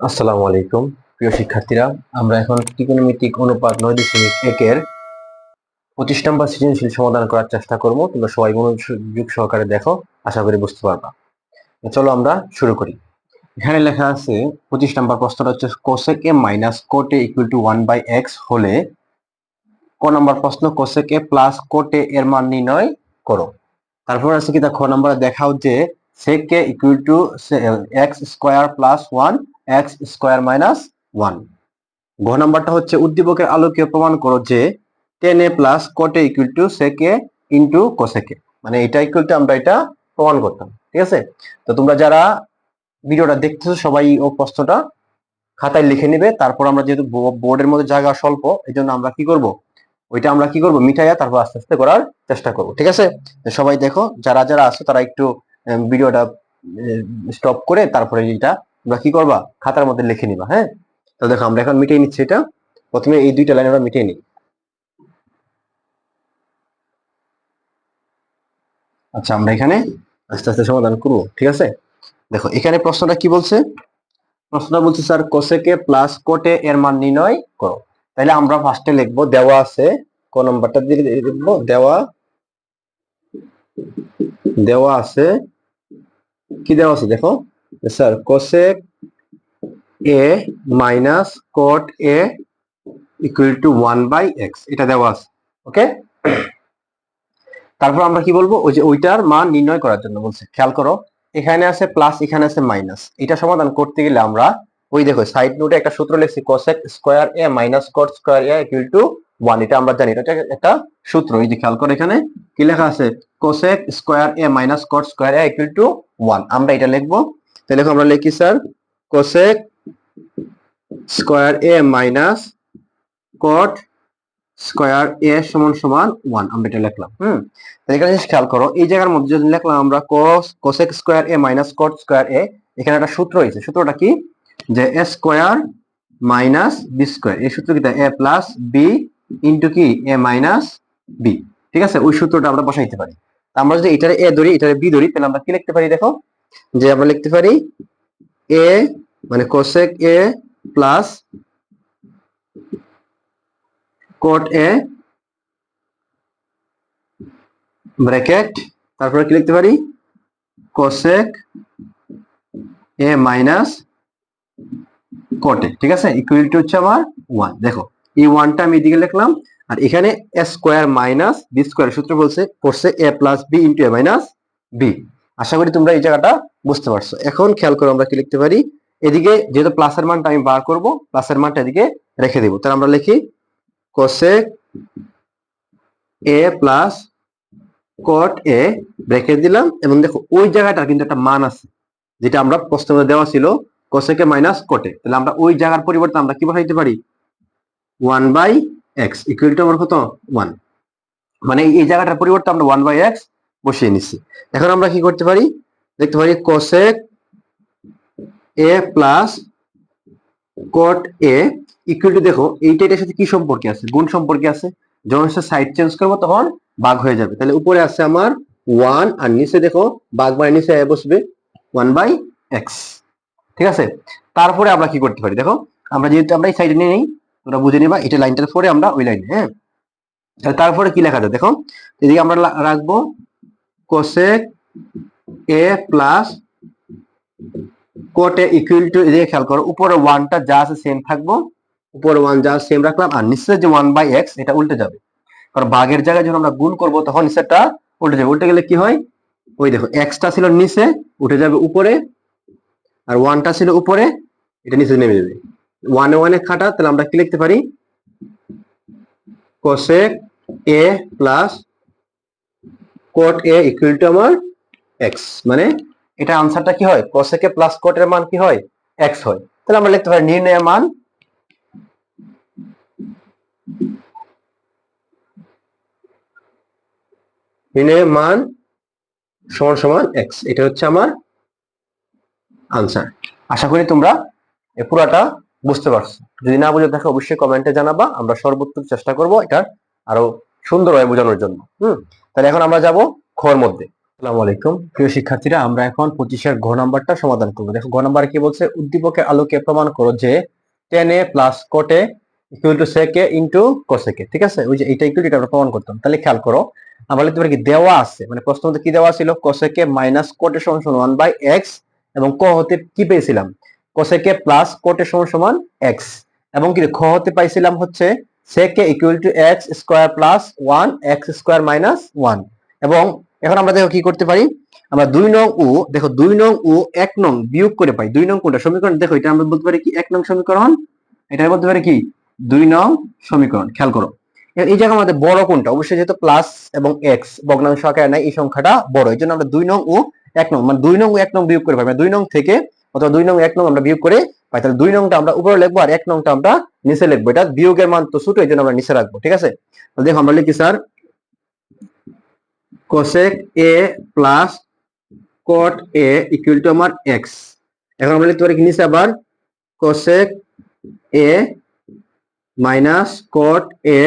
আসসালামু আলাইকুম, প্রিয় শিক্ষার্থীরা। আমরা এখন ত্রিকোণমিতিক অনুপাত নয় দশমিক একের পঁচিশ নম্বর সৃজনশীল সমাধান করার চেষ্টা করব। তোমরা সবাই মনোযোগ সহকারে দেখো, আশা করি বুঝতে পারবা। চলো আমরা শুরু করি। এখানে লেখা আছে, পঁচিশ নম্বর প্রশ্নটা হচ্ছে cosec A minus cot A equal to one by x হলে ক নম্বর প্রশ্ন কোসেক এ প্লাস কোটে এর মান নির্ণয় করো। তারপর আছে কি, তা খ নম্বর দেখাও যে sec a equal to x square plus one x square minus one ঘ নাম্বারটা হচ্ছে উদ্দীপকের আলোকে প্রমাণ করো যে tan A plus cot A equal to sec A into cosec A মানে এটা ইকুয়াল টু আমরা এটা প্রমাণ করতাম, ঠিক আছে? তো তোমরা যারা ভিডিওটা দেখতেছো, সবাই ও প্রশ্নটা খাতায় লিখে নেবে। তারপর আমরা যেহেতু বোর্ডের মধ্যে জায়গা স্বল্প এই জন্য আমরা কি করব? ওইটা আমরা কি করব? মিঠাইয়া তারপর আস্তে আস্তে করার চেষ্টা করব, ঠিক আছে? সবাই দেখো, যারা যারা আছো, তারা একটু ভিডিওটা স্টপ করে তারপরে এটা তোমরা কি করবা? খাতার মধ্যে লিখে নিবা হ্যাঁ? তো দেখো, আমরা এখন মিটিয়ে নিচ্ছি এটা। প্রথমে এই দুইটা লাইন আমরা মিটিয়ে নিই। আচ্ছা আমরা এখানে আস্তে আস্তে সমাধান করব, ঠিক আছে? দেখো, এখানে প্রশ্নটা কি বলছে? প্রশ্নটা বলছে, স্যার কোসেকে প্লাস কোটে এর মান নির্ণয় করো। তাহলে আমরা ফার্স্টে লিখব, দেওয়া আছে। ক নম্বরটা দিয়ে লিখব, দেওয়া দেওয়া আছে। কি দেওয়া আছে, দেখো? Sir cosec A minus cot A equal to one by x এটা দেওয়া আছে ওকে তারপর আমরা কি বলব? ওই যে ওইটার মান নির্ণয় করার জন্য বলছে, খেয়াল করো, এখানে আছে প্লাস এখানে আছে মাইনাস এটা সমাধান করতে গেলে আমরা, ওই দেখো সাইড নোটে একটা সূত্র লিখছি cosec square A minus cot square A equal to one এটা আমরা জানি, এটা একটা সূত্র, এই যে খেয়াল করো এখানে, কি লেখা আছে? Cosec square A minus cot square A equal to one আমরা এটা লিখব তাহলে আমরা লিখি, sir cosec square A minus cot square A সমান সমান ওয়ান আমরা এটা লিখলাম, হুম? তাহলে এখানে খেয়াল করো, এই জায়গার মধ্যে যদি লিখলাম আমরা cos cosec square A minus cot square A এখানে একটা সূত্র রয়েছে সূত্রটা কি? যে A square minus B square এই সূত্র কি এ প্লাস বি ইন্টু কি? এ মাইনাস বি ঠিক আছে? ওই সূত্রটা আমরা বসাইতে পারি। আমরা যদি এটারে এ ধরি, এটারে বি ধরি, তাহলে আমরা কি লিখতে পারি, দেখো? যে আমরা লিখতে পারি এ মানে cosec A plus cot A bracket তারপরে কি লিখতে পারি? কোসেক এ মাইনাস কোটে ঠিক আছে? ইকুয়াল টু হচ্ছে আমার ওয়ান দেখো, এই ওয়ানটা আমি এদিকে লিখলাম, আর এখানে স্কোয়ার মাইনাস বি স্কোয়ার সূত্র বলছে করছে A plus B into A minus B আশা করি তোমরা এই জায়গাটা বুঝতে পারছ। এখন খেয়াল করো আমরা কি লিখতে পারি? এদিকে যেহেতু প্লাসের মানটা আমি বার করব প্লাসের মানটা এদিকে রেখে দেবো। তাহলে আমরা লিখি cosec A plus cot A bracket দিলাম এবং দেখো ওই জায়গাটার কিন্তু একটা মান আছে, যেটা আমরা প্রশ্নের মধ্যে দেওয়া ছিল কোসেকে মাইনাস কোটে তাহলে আমরা ওই জায়গার পরিবর্তে আমরা কি বসাইতে পারি? One by x equal to আমার কত? ওয়ান মানে এই জায়গাটার পরিবর্তে আমরা ওয়ান বাই এক্স বসিয়ে নিচ্ছি। এখন আমরা কি করতে পারি? দেখতে পারি cosec A plus cot A equal to দেখো এইটা এটার সাথে কি সম্পর্কে আছে? গুণ সম্পর্কে আছে। যখন সাইড চেঞ্জ করব তখন ভাগ হয়ে যাবে। তাহলে উপরে আছে আমার ওয়ান আর নিচে দেখো ভাগ বাই নিচে এ বসবে ওয়ান বাই এক্স ঠিক আছে? তারপরে আমরা কি করতে পারি? দেখো, আমরা যেহেতু আমরা এই সাইডে নিয়ে নিই, তোমরা বুঝে নিবা, এটা লাইনটার পরে আমরা ওই লাইনে হ্যাঁ? তারপরে কি লেখা যায় দেখো, এদিকে আমরা রাখব cosec A plus cot A equal to এদিকে খেয়াল করো, উপরে ওয়ানটা যা আছে সেম থাকব, উপরে ওয়ান যা সেম রাখলাম, আর নিচে যে ওয়ান বাই এক্স এটা উল্টে যাবে। কারণ ভাগের জায়গায় যখন আমরা গুণ করব, তখন নিচেরটা উল্টে যাবে। উল্টে গেলে কি হয়? ওই দেখো এক্সটা ছিল নিচে, উঠে যাবে উপরে, আর ওয়ানটা ছিল উপরে, এটা নিচে নেমে যাবে। ওয়ানে ওয়ানে খাটা, তাহলে আমরা কি লিখতে পারি? Cosec A plus cot A equal to আমার এক্স মানে এটা আনসারটা কি হয়? কোসেকে প্লাস কোটের মান কি হয়? এক্স হয়। তাহলে আমরা লিখতে পারি নির্ণয়ের মান নির্ণয়ের মান সমান সমান এক্স এটা হচ্ছে আমার আনসার আশা করি তোমরা এই পুরাটা বুঝতে পারছ। যদি না বুঝে থাকো, অবশ্যই কমেন্টে জানাবা। আমরা সর্বোত্তম চেষ্টা করব এটা আরও সুন্দরভাবে বোঝানোর জন্য। হুম? তাহলে এখন আমরা যাব খর মধ্যে। আসসালামু আলাইকুম। প্রিয় শিক্ষার্থীরা, আমরা এখন পঁচিশের ঘ নাম্বারটা সমাধান করব। দেখো ঘ নাম্বার কি বলছে? উদ্দীপকের আলোকে প্রমাণ করো যে tan A plus cot A equal to sec A into cosec A ঠিক আছে? ওই যে এটা ইকুয়াল এটা আমরা প্রমাণ করতাম। তাহলে খেয়াল করো, আমরা পারি কি দেওয়া আছে? মানে প্রশ্ন কি দেওয়া ছিল? কোসেকে মাইনাস কোটে সমান সমান ওয়ান বাই এক্স এবং ক হতে কি পেয়েছিলাম? কোসেকে প্লাস কোটে সমান সমান এক্স এবং কি খ হতে পাইছিলাম হচ্ছে sec A equal to x square plus one x square minus one এবং এখন আমরা দেখো কি করতে পারি? আমরা দুই নং ও দেখো দুই নং ও এক নং বিয়োগ করে পাই। দুই নং কোনটা? সমীকরণ? দেখো এটা আমরা বলতে পারি কি? এক নং সমীকরণ। এটা বলতে পারি কি? দুই নং সমীকরণ। খেয়াল করো। এই জায়গায় আমাদের বড় কোনটা? অবশ্যই যেহেতু প্লাস এবং এক্স ভগ্নাংশ আকারে নাই, এই সংখ্যাটা বড়। এই জন্য আমরা দুই নং ও এক নং মানে দুই নং ও এক নং বিয়োগ করে পাই। মানে দুই নং থেকে অথবা দুই নং, এক নং আমরা বিয়োগ করে তাহলে দুই নংটা আমরা উপরে লিখব আর এক নংটা আমরা নিচে লিখব। এটা বিয়োগের মান তো ছোট এই জন্য আমরা নিচে রাখব, ঠিক আছে? দেখো, আমরা লিখি, sir, cosec A plus cot A equal to আমার x এখন আমরা লিখতে পারি নিচে আবার? cosec A minus cot A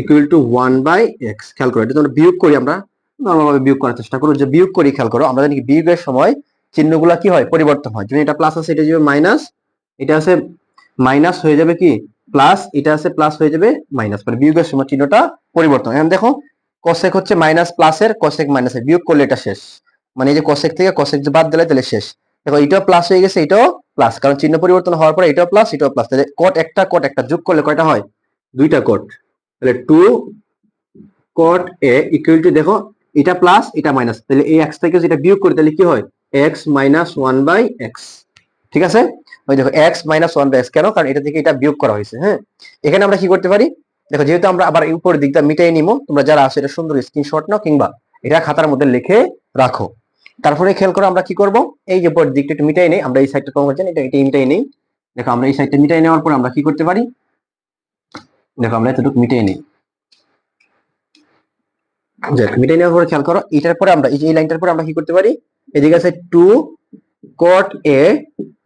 equal to one by x খেয়াল করো, এটা তোমরা বিয়োগ করি আমরা নর্মালভাবে বিয়োগ করার চেষ্টা করো, যে বিয়োগ করি, খেয়াল করো, আমরা জানি বিয়োগের সময় চিহ্নগুলো কি হয়? পরিবর্তন হয়। যদি এটা প্লাস আছে, এটা যাবে মাইনাস এটা আছে মাইনাস হয়ে যাবে কি? প্লাস এটা আছে প্লাস হয়ে যাবে মাইনাস মানে বিয়োগের সময় চিহ্নটা পরিবর্তন। এখন দেখো কসেক হচ্ছে মাইনাস প্লাসের কসেক মাইনাসের বিয়োগ করলে এটা শেষ। মানে এই যে কসেক থেকে কসেক বাদ দিলে তাহলে শেষ। দেখো, এটাও প্লাস হয়ে গেছে, এটাও প্লাস কারণ চিহ্ন পরিবর্তন হওয়ার পরে এটাও প্লাস এটাও প্লাস তাহলে কট একটা কট একটা যোগ করলে কয়টা হয়? দুইটা কট তাহলে two cot A equal to দেখো, এটা প্লাস এটা মাইনাস তাহলে এই এক্স থেকে যেটা বিয়োগ করি, তাহলে কি হয়? X minus one by x ঠিক আছে? ওই দেখো এক্স মাইনাস ওয়ান বাই কেন? কারণ এটা এটা বিয়োগ করা হয়েছে হ্যাঁ? এখানে আমরা কি করতে পারি? দেখো, যেহেতু আমরা আবার উপরের দিকটা মিটাই নিবো তোমরা যারা আছে, এটা সুন্দর স্ক্রিনশট নাও, কিংবা এটা খাতার মধ্যে লিখে রাখো। তারপরে খেয়াল করো আমরা কি করব? এই যে উপরের দিকটা একটু মিটাই নেই, আমরা এই সাইডটা কম করছেন এটা এটা মিটাই নেই। দেখো, আমরা এই সাইডটা মিটাই নেওয়ার পর আমরা কি করতে পারি? দেখো, আমরা এতটুকু মিটাই নেই। মিটাই নেওয়ার পরে খেয়াল করো, এটার পরে আমরা, এই যে লাইনটার পরে আমরা কি করতে পারি? এদিকে আছে টু কট এ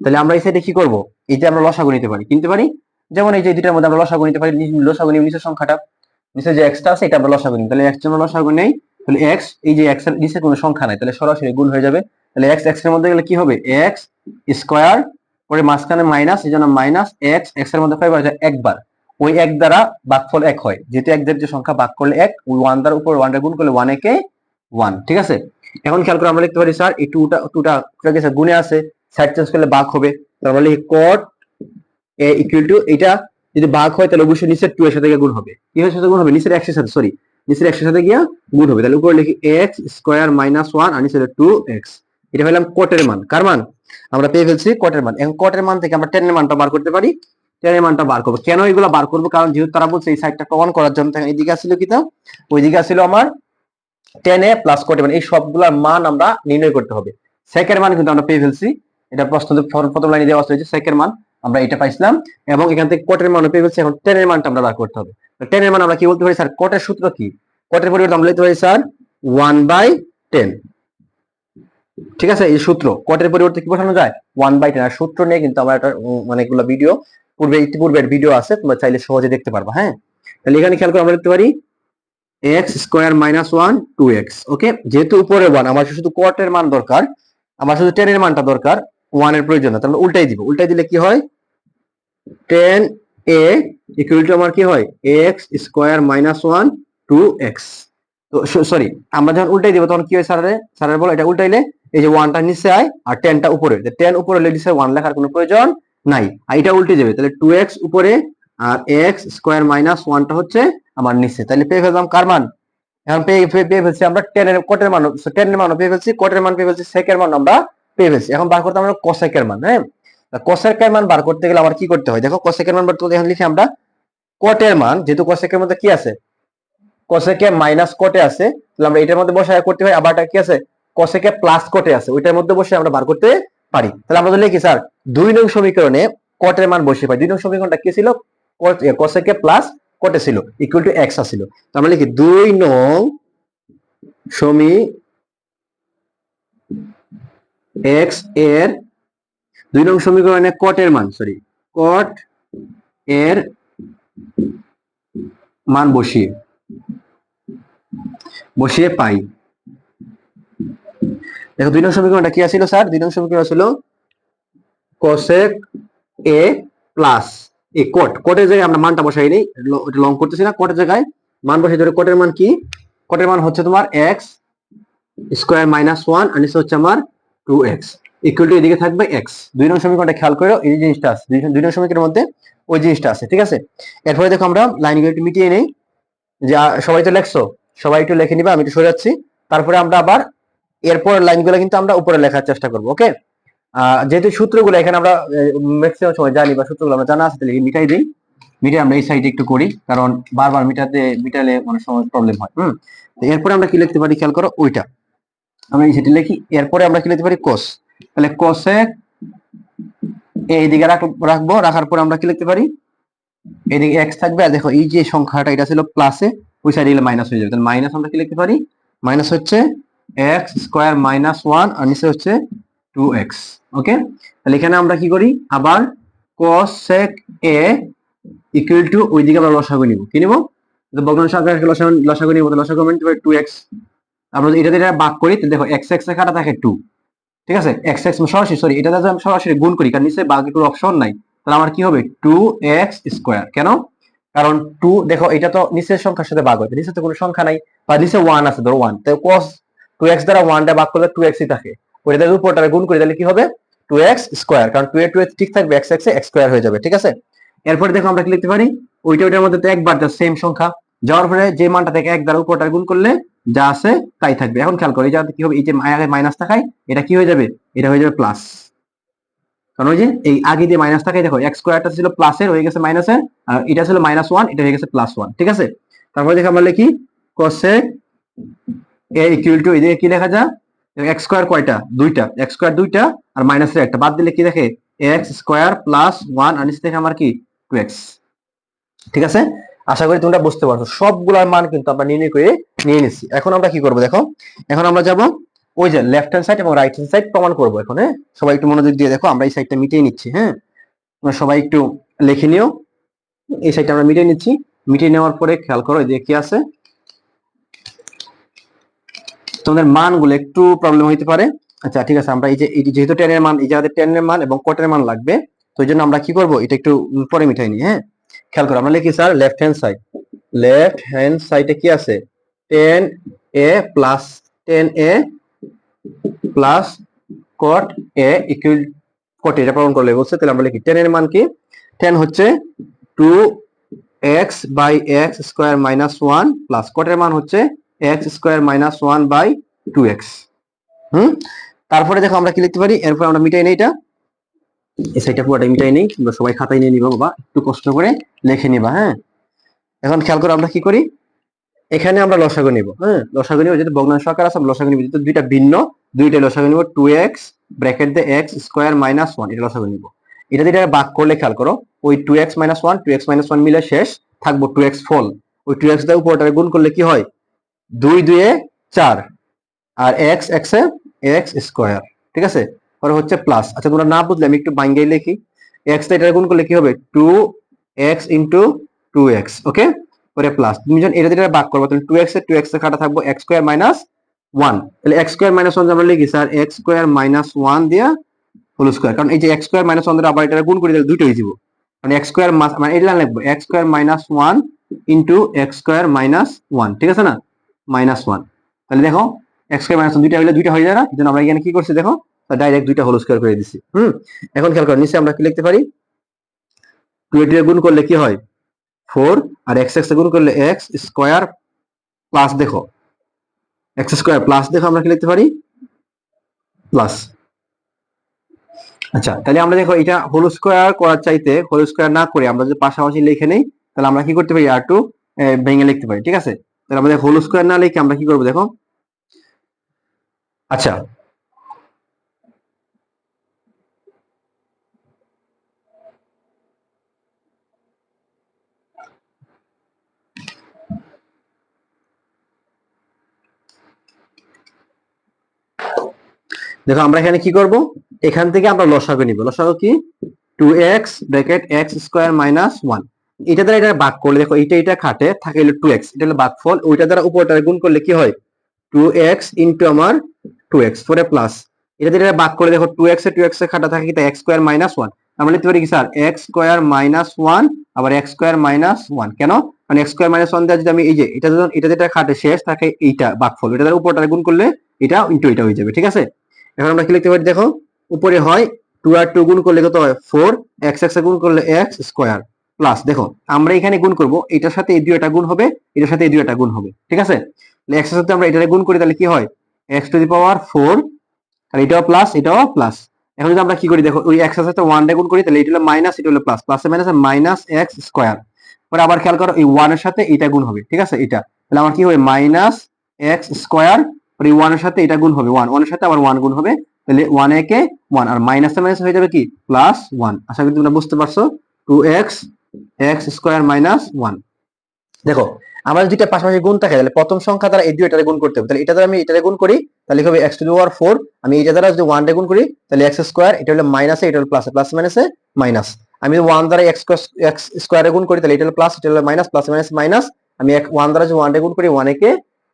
তাহলে আমরা এই সাইডে কি করব? এইটা আমরা লসাগু নিতে পারি। কিনতে পারি? যেমন এই যে দুইটার মধ্যে আমরা লসাগু নিতে পারি লসাগু নিয়ে নিচের সংখ্যাটা। নিচে যে এক্সটা আছে, এটা আমরা লসাগু নিই। তাহলে এক্স জন্য লসাগু নেই। তাহলে এক্স এই যে এক্স নিচে কোনো সংখ্যা নাই। তাহলে সরাসরি গুণ হয়ে যাবে। তাহলে এক্স এক্সের মধ্যে গেলে কি হবে? এক্স স্কোয়ার পরে মাঝখানে মাইনাস এই জন্য মাইনাস এক্স এক্সের মধ্যে কয়বার একবার। ওই এক দ্বারা ভাগফল এক হয়। যেহেতু এক যে সংখ্যা ভাগ করলে এক, ওই ওয়ান দ্বারা উপর ওয়ানটা গুণ করলে ওয়ান একে ওয়ান ঠিক আছে? এখন খেয়াল করে আমরা লিখতে পারি, স্যার, এই টুটা টুটা টুটা গেছে? গুণে আছে সাইড চেঞ্জ করলে ভাগ হবে। লিখি কট এ ইকুয়াল টু এটা যদি ভাগ হয়, তাহলে অবশ্যই নিচের টু এর সাথে গুণ হবে। কি সাথে গুণ হবে। নিচের এক্সের সাথে সরি নিচের এক্সের সাথে গিয়া গুণ হবে। তাহলে উপরে লিখি এক্স স্কোয়ার মাইনাস ওয়ান আর নিচে টু এক্স এটা হলাম কোটের মান। কার মান? আমরা পেয়ে ফেলছি কোটের মান। এখন কোটের মান থেকে আমরা টেন এর মানটা বার করতে পারি। টেন এর মানটা বার করব। কেন এগুলো বার করব? কারণ যেহেতু তারা বলছে এই সাইডটা প্রমাণ করার জন্য এইদিকে আসছিল কি তা? ওইদিকে আসছিল আমার টেন এ প্লাস কোটের মান এই সবগুলোর মান আমরা নির্ণয় করতে হবে। সেকের মান কিন্তু আমরা পেয়ে ফেলছি। এটা প্রশ্ন প্রথম লাইনে দেওয়া হয়েছে সেকের মান আমরা এটা পাইছিলাম। এবং এখান থেকে কোটের মান পেয়ে ফেলছি। এখন টেনের মানটা আমরা বার করতে হবে। টেনের মান আমরা কি বলতে পারি, স্যার? কোটের সূত্র কি? কোটের পরিবর্তে আমরা লিখতে পারি, স্যার ওয়ান বাই টেন ঠিক আছে? এই সূত্র। কোটের পরিবর্তে কি বসানো যায়? ওয়ান বাই টেন আর সূত্র নিয়ে কিন্তু আমার একটা অনেকগুলো ভিডিও পূর্বে ইতিপূর্বের ভিডিও আছে। তোমরা চাইলে সহজে দেখতে পারবা হ্যাঁ? তাহলে এখানে খেয়াল করে আমরা লিখতে পারি x square minus one two x okay যেহেতু উপরে ওয়ান আমার শুধু কোয়ার্টের মান দরকার, আমার শুধু টেনের মানটা দরকার ওয়ানের প্রয়োজন তাহলে উল্টাই দিব। উল্টাই দিলে কি হয়? টেন এ ইকুয়াল টু আমার কি হয়? X square minus one two x তো সরি আমরা যখন উল্টাই দিব, তখন কি হয় স্যারের? স্যারের বলো এটা উল্টাইলে এই যে ওয়ানটা নিচে আয় আর টেনটা উপরে। টেন উপরে হলে ওয়ান লেখার কোনো প্রয়োজন নাই। আর এটা উল্টে যাবে, তাহলে টু এক্স উপরে আর এক্স স্কোয়ার মাইনাস ওয়ানটা হচ্ছে আমার নিচে। তাহলে পেয়ে ফেললাম কার মান? এখন পেয়ে, পেয়ে- ফেলছি আমরা টেন এর কোটের মান টেন এর মানও পেয়ে ফেলছি কোটের মান পেয়ে ফেলছি সেকের মান আমরা পেয়ে ফেলছি। এখন বার করতে আমরা কোসেকের মান হ্যাঁ? কোসেকের মান বার করতে গেলে আমার কি করতে হয়? দেখো মান বার করতে এখন লিখি আমরা কোটের মান, যেহেতু কোসেকের মধ্যে কি আছে? কোসেকে মাইনাস কোটে আছে, তাহলে আমরা এটার মধ্যে বসে করতে হয় আবারটা কি আছে? কোসেকে প্লাস কোটে আছে, ওইটার মধ্যে বসে আমরা বার করতে পারি। তাহলে আমরা লিখি, স্যার, দুই নং সমীকরণে কোটের মান বসে পাই। দুই নং সমীকরণটা কি ছিল? কোসেকে প্লাস কোটে ছিল? ইকুয়াল টু এক্স ছিল তো আমরা লিখি দুই নং সমী এক্সের দুই নং সমীকরণে কটের মান সরি কট এর মান বসিয়ে বসিয়ে পাই। দেখো, দুই নং সমীকরণটা কি আছিল, স্যার? দুই নং সমীকরণ ছিল কোসেক এ প্লাস এই কোট কোটের জায়গায় আমরা মানটা বসাই নেই, লং করতেছি না কোটের জায়গায় মান বসাই, ধরে কোটের মান কি? কোটের মান হচ্ছে তোমার এক্স স্কোয়ার মাইনাস ওয়ান আর নিচে হচ্ছে আমার টু এক্স ইকুয়াল টু এদিকে থাকবে এক্স দুই নং সমীকরণটা খেয়াল করো, এই জিনিসটা আছে, দুই দুই নং সমীকরণের মধ্যে ওই জিনিসটা আছে, ঠিক আছে? এরপরে দেখো আমরা লাইনগুলো একটু মিটিয়ে নেই, যে সবাই তো লেখছো, সবাই একটু লিখে নিবা, আমি একটু সরে যাচ্ছি। তারপরে আমরা আবার এরপর লাইনগুলো কিন্তু আমরা উপরে লেখার চেষ্টা করব ওকে যেহেতু সূত্রগুলো এখানে আমরা ম্যাক্সিমাম সময় জানি বা সূত্রগুলো আমরা জানা আছে, তাহলে মিটাই দিই। মিটাই আমরা এই সাইডে একটু করি, কারণ বারবার মিটাতে, মিটালে অনেক সময় প্রবলেম হয়, হুম? তো এরপরে আমরা কি লিখতে পারি? খেয়াল করো, ওইটা। আমরা এই সাইডে লিখি, এরপরে আমরা কি লিখতে পারি? কোস তাহলে কোসেক এইদিকে রাখ- রাখব, রাখার পর আমরা কি লিখতে পারি? এদিকে এক্স থাকবে, আর দেখো এই যে সংখ্যাটা, এটা ছিল প্লাসে ওই সাইডে গেলে মাইনাস হয়ে যাবে। তাহলে মাইনাস আমরা কি লিখতে পারি? মাইনাস হচ্ছে এক্স স্কোয়ার মাইনাস ওয়ান আর নিচে হচ্ছে টু এক্স ওকে তাহলে এখানে আমরা কি করি? আবার কোসেক এ ইকুয়াল টু ওইদিকে আমরা লসাগু নিব। কি নিব? বগ্ন সাগর লসাগু নিব লসাগু মানে টু এক্স আমরা এটা দিয়ে ভাগ করি, তাহলে দেখো এক্স এক্স এ কাটা থাকে টু ঠিক আছে? এক্স এক্স সরাসরি সরি এটা যদি আমি সরাসরি গুণ করি, কারণ নিচে বাকিগুলো অপশন নাই, তাহলে আমার কি হবে? টু এক্স স্কোয়ার কেন? কারণ টু দেখো, এটা তো নিচের সংখ্যার সাথে ভাগ হয় নিচে তো কোনো সংখ্যা নাই, বা নিচে ওয়ান আছে, ধরো ওয়ান তাই কস টু এক্স দ্বারা ওয়ানটা ভাগ করলে টু এক্সই থাকে। ওইটা যদি উপরটা গুণ করি তাহলে কি হবে? টু এক্স স্কোয়ার কারণ টু এ টু ঠিক থাকবে এক্স এক্স এক্স স্কোয়ার হয়ে যাবে, ঠিক আছে? এরপরে দেখো আমরা কি লিখতে পারি? ওইটা ওইটার মধ্যে তো একবার সেম সংখ্যা, যাওয়ার পরে যে মানটা থেকে এক দ্বারা উপরটা গুণ করলে যা আছে তাই থাকবে। এখন খেয়াল করো, এই জায়গাতে কি হবে, এই যে মাইনাস থাকায়, এটা কি হয়ে যাবে? এটা হয়ে যাবে প্লাস কারণ ওই যে এই আগে দিয়ে মাইনাস থাকায়, দেখো এক্স স্কোয়ারটা ছিল প্লাসের হয়ে গেছে মাইনাসের আর এটা ছিল মাইনাস ওয়ান এটা হয়ে গেছে প্লাস ওয়ান ঠিক আছে? তারপরে দেখো আমরা লিখি কোসেক এ ইকুয়াল টু এদিকে কি লেখা যায়? এক্স স্কোয়ার কয়টা? দুইটা। এক্স স্কোয়ার দুইটা আর মাইনাসের একটা। বাদ দিলে কি দেখে? এক্স স্কোয়ার প্লাস ওয়ান আর নিচে দেখে আমার কি? টু ঠিক আছে? আশা করি তোমরা বুঝতে পারছ। সবগুলোর মান কিন্তু আমরা নির্ণয় করে নিয়ে নিচ্ছি। এখন আমরা কি করব দেখো? এখন আমরা যাব ওই যে লেফট হ্যান্ড সাইড এবং রাইট হ্যান্ড সাইড প্রমাণ করব এখন হ্যাঁ? সবাই একটু মনোযোগ দিয়ে দেখো, আমরা এই সাইডটা মিটিয়ে নিচ্ছি হ্যাঁ? তোমরা সবাই একটু লিখে নিও। এই সাইডটা আমরা মিটিয়ে নিচ্ছি। মিটিয়ে নেওয়ার পরে খেয়াল করো যে কি আছে? তোমাদের মানগুলো একটু প্রবলেম হইতে পারে। আচ্ছা ঠিক আছে, আমরা এই যে যেহেতু টেনের মান, এই জায়গাতে টেনের মান এবং কোটের মান লাগবে, তো এই জন্য আমরা কি করব, এটা একটু পরে মিঠাই নিই হ্যাঁ? খেয়াল করো, আমরা লিখি, sir left hand side left hand সাইডে কি আছে? Tan A plus tan A plus cot A equal cot এটা প্রমাণ করলে বলছে, তাহলে আমরা লিখি টেন এর মান কি? টেন হচ্ছে two x by x square minus one plus কটের মান হচ্ছে x square minus one by two x. হুম? তারপরে দেখো আমরা কি লিখতে পারি? এরপর আমরা মিটাই নেই এটা। সেটা পুরোটা মিটাই নেই। তোমরা সবাই খাতায় নিয়ে নিবা বাবা। একটু কষ্ট করে লিখে নিবা হ্যাঁ? এখন খেয়াল করে আমরা কি করি? এখানে আমরা লসাগু নিব হ্যাঁ? লসাগু নিব, যেহেতু ভগ্নাংশ আকার আছে লসাগু নিব। যেহেতু দুইটা ভিন্ন দুইটা লসাগু নিব। টু এক্স ব্র্যাকেট দিয়ে এক্স স্কোয়ার মাইনাস ওয়ান, এটা লসাগু নিব। এটা দিয়ে ভাগ করলে খেয়াল করো, ওই two x minus one, two x minus one মিলে শেষ, থাকব টু এক্স ফল। ওই টু এক্স দিয়ে উপরটারে গুণ করলে কি হয়? দুই দুয়ে চার। আর এক্স এক্স এক্স স্কোয়ার ঠিক আছে? পরে হচ্ছে প্লাস আচ্ছা তোমরা না বুঝলে, আমি একটু বাইঙ্গাই লিখি। এক্স এটা গুণ করলে কি হবে? Two x into two x okay পরে প্লাস তুমি যখন এটা দিয়ে ভাগ করব, তাহলে টু এক্স টু এক্স কাটা থাকব এক্স স্কোয়ার মাইনাস ওয়ান তাহলে এক্স স্কোয়ার মাইনাস ওয়ান আমরা লিখি sir x square minus one দিয়া হোল স্কোয়ার কারণ এই যে এক্স স্কোয়ার মাইনাস ওয়ান দ্বারা আবার এটা গুণ করে দিলে দুটো হয়ে যাব মানে এক্স স্কোয়ার মানে এটা লিখব x square minus one into x square minus one ঠিক আছে না? মাইনাস ওয়ান তাহলে দেখো এক্স স্কোয়ার মাইনাস দুইটা হলে দুইটা হয়ে যায় না? জন্য আমরা এখানে কি করছি দেখো ডাইরেক্ট দুইটা হোল স্কোয়ার করে দিছি। হুম? এখন খেয়াল করো নিচে আমরা কি লিখতে পারি? টু এ গুণ করলে কি হয়? ফোর আর এক্স এক্স গুণ করলে এক্স স্কোয়ার প্লাস দেখো। এক্স স্কোয়ার প্লাস দেখো আমরা কি লিখতে পারি? প্লাস আচ্ছা তাহলে আমরা দেখো এটা হোল স্কোয়ার করার চাইতে হোল স্কোয়ার না করে আমরা যদি পাশাপাশি লিখে নেই, তাহলে আমরা কি করতে পারি? আর টু ভেঙে লিখতে পারি, ঠিক আছে? তাহলে আমাদের হোল স্কোয়ার না লিখে আমরা কি করব দেখো? আচ্ছা। দেখো আমরা এখানে কি করব? এখান থেকে আমরা লসাগু নিব। লসাগু কি? Two x bracket x square minus one এটা দ্বারা এটা ভাগ করলে, দেখো এটা এটা খাটে, থাকে হলো টু এক্স এটা হলো ভাগফল ওইটা দ্বারা উপরটা গুণ করলে কি হয়? টু এক্স ইন্টু আমার টু এক্স এ প্লাস এটা এটা বাদ করে দেখো two x A two x A খাটা থাকে কি? এক্স স্কোয়ার মাইনাস ওয়ান আমরা লিখতে পারি কি sir x square minus one আবার এক্স স্কোয়ার মাইনাস ওয়ান কেন? কারণ এক্স স্কোয়ার মাইনাস ওয়ান যদি আমি এই যে, এটা যখন, এটা যেটা খাটে শেষ, থাকে এইটা বাকফল এটা দ্বারা উপরটা গুণ করলে এটা ইন্টু এটা হয়ে যাবে, ঠিক আছে? এখন আমরা কি লিখতে পারি? দেখো, উপরে হয় টু আর টু গুণ করলে কত হয়? ফোর এক্স এক্স গুণ করলে এক্স স্কোয়ার প্লাস দেখো, আমরা এখানে গুণ করব, এটার সাথে এই দুইটা গুণ হবে, এটার সাথে এই দুইটা গুণ হবে, ঠিক আছে? এর সাথে আমরা এটা গুণ করি, তাহলে কি হয়? X to the power four আর এটাও প্লাস এটাও প্লাস এখন যদি আমরা কি করি, দেখো, ওই এক্সের সাথে ওয়ান গুণ করি, তাহলে এটা হলো মাইনাস এটা হলো plus plus minus minus x square পরে আবার খেয়াল করো, এই ওয়ানের সাথে এটা গুণ হবে, ঠিক আছে? এটা। তাহলে আমার কি হবে? মাইনাস এক্স স্কোয়ার পরে ওয়ানের সাথে এটা গুণ হবে ওয়ান ওয়ানের সাথে আবার ওয়ান গুণ হবে, তাহলে ওয়ান একে ওয়ান আর মাইনাস মাইনাস হয়ে যাবে কি? প্লাস ওয়ান আশা করি তোমরা বুঝতে পারছ? Two x x square minus one দেখো, আমরা দুইটা পাশাপাশি গুণ থাকে তাহলে প্রথম সংখ্যা দ্বারা এই দুইটারে গুণ করতে হবে। তাহলে এটা আমি এটারে গুণ করি, তাহলে হবে এক্স টু পাওয়ার ফোর আমি এটা দ্বারা যদি ওয়ান গুণ করি, তাহলে এক্স স্কোয়ার এটা হলো মাইনাসে এটা হলো প্লাসে প্লাস মাইনাসে মাইনাস আমি ওয়ান দ্বারা এক্স এক্স স্কোয়ারে গুণ করি, তাহলে এটা হলো প্লাস এটা হলো মাইনাস প্লাস মাইনাস মাইনাস আমি ওয়ান দ্বারা যদি ওয়ান গুণ করি ওয়ান একে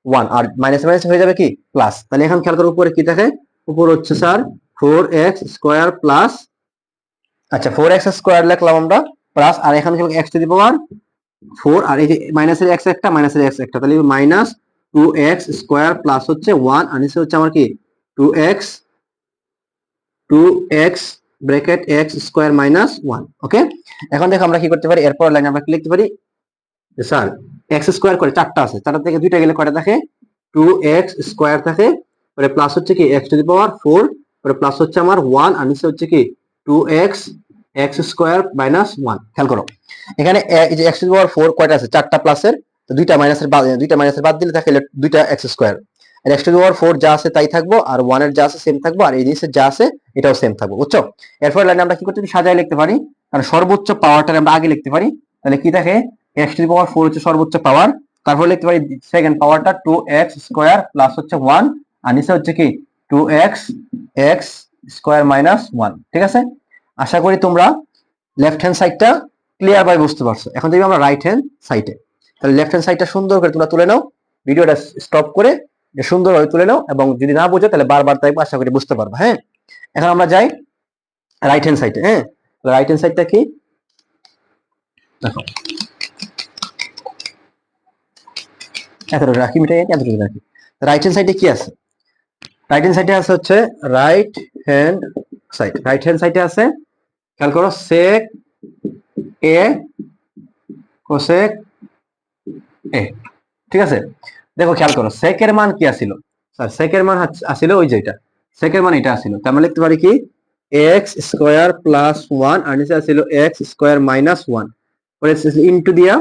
ওয়ান আর মাইনাস মাইনাস হয়ে যাবে কি? প্লাস তাহলে এখন খেয়াল করো উপরে কি থাকে উপর হচ্ছে sir four x square plus আচ্ছা ফোর এক্স স্কোয়ার লিখলাম আমরা। প্লাস আর এখানে x to the power four, আর এই যে মাইনাসের এক্স একটা মাইনাসের এক্স একটা। তাহলে minus two x square plus হচ্ছে ওয়ান আর নিচে হচ্ছে আমার কি? Two x two x bracket x square minus one okay এখন দেখো আমরা কি করতে পারি? এরপর লাইন আমরা কি লিখতে পারি? স্যার এক্স স্কোয়ার করে চারটা আছে, চারটা থেকে দুইটা গেলে কয়টা থাকে? টু এক্স স্কোয়ার থাকে পরে প্লাস হচ্ছে কি? X to the power four পরে প্লাস হচ্ছে আমার ওয়ান আর নিচে হচ্ছে কি? Two x x square minus one খেয়াল করো। এখানে এক্স পাওয়ার ফোর কয়টা আছে? চারটা প্লাসের তো দুইটা মাইনাসের বাদ, দুইটা মাইনাসের বাদ দিলে থাকে দুইটা এক্স স্কোয়ার আর এক্স টু পাওয়ার ফোর যা আছে তাই থাকব, আর ওয়ানের যা আছে সেম থাকব, আর এই জিনিসের যা আছে এটাও সেম থাকব। বুঝছ? এরপর লাইনে আমরা কি করতে সাজায় লিখতে পারি। কারণ সর্বোচ্চ পাওয়ারটা আমরা আগে লিখতে পারি। তাহলে কি থাকে? এক্স টু পাওয়ার ফোর হচ্ছে সর্বোচ্চ পাওয়ার তারপর লিখতে পারি সেকেন্ড পাওয়ারটা টু এক্স স্কোয়ার প্লাস হচ্ছে ওয়ান আর নিচে হচ্ছে কি? Two x x square minus one ঠিক আছে? আশা করি তোমরা লেফট হ্যান্ড সাইডটা ক্লিয়ার ভাবে বুঝতে পারছ। এখন দেখবি আমরা রাইট হ্যান্ড সাইডে তাহলে লেফট হ্যান্ড সাইডটা সুন্দর করে তোমরা তুলে নাও। ভিডিওটা স্টপ করে সুন্দরভাবে তুলে নাও এবং যদি না বোঝো তাহলে বারবার তাই আশা করি বুঝতে পারবে হ্যাঁ? এখন আমরা যাই রাইট হ্যান্ড সাইডে হ্যাঁ? রাইট হ্যান্ড সাইডটা কি? দেখো। এতটুকু রাখি, মিটাই এতটুকু রাখি। রাইট হ্যান্ড সাইডে কি আছে? রাইট হ্যান্ড সাইডে আছে হচ্ছে right hand side right hand সাইডে আছে খেয়াল করো সেক এ কোসেক এ ঠিক আছে? দেখো, খেয়াল করো সেকের মান কি আসিল? স্যার সেকের মান আসিল ওই যেটা সেকের মান এটা আসিল। তার মানে লিখতে পারি কি? এক্স স্কোয়ার প্লাস ওয়ান আর নিচে আসিল x square minus one into দিয়া।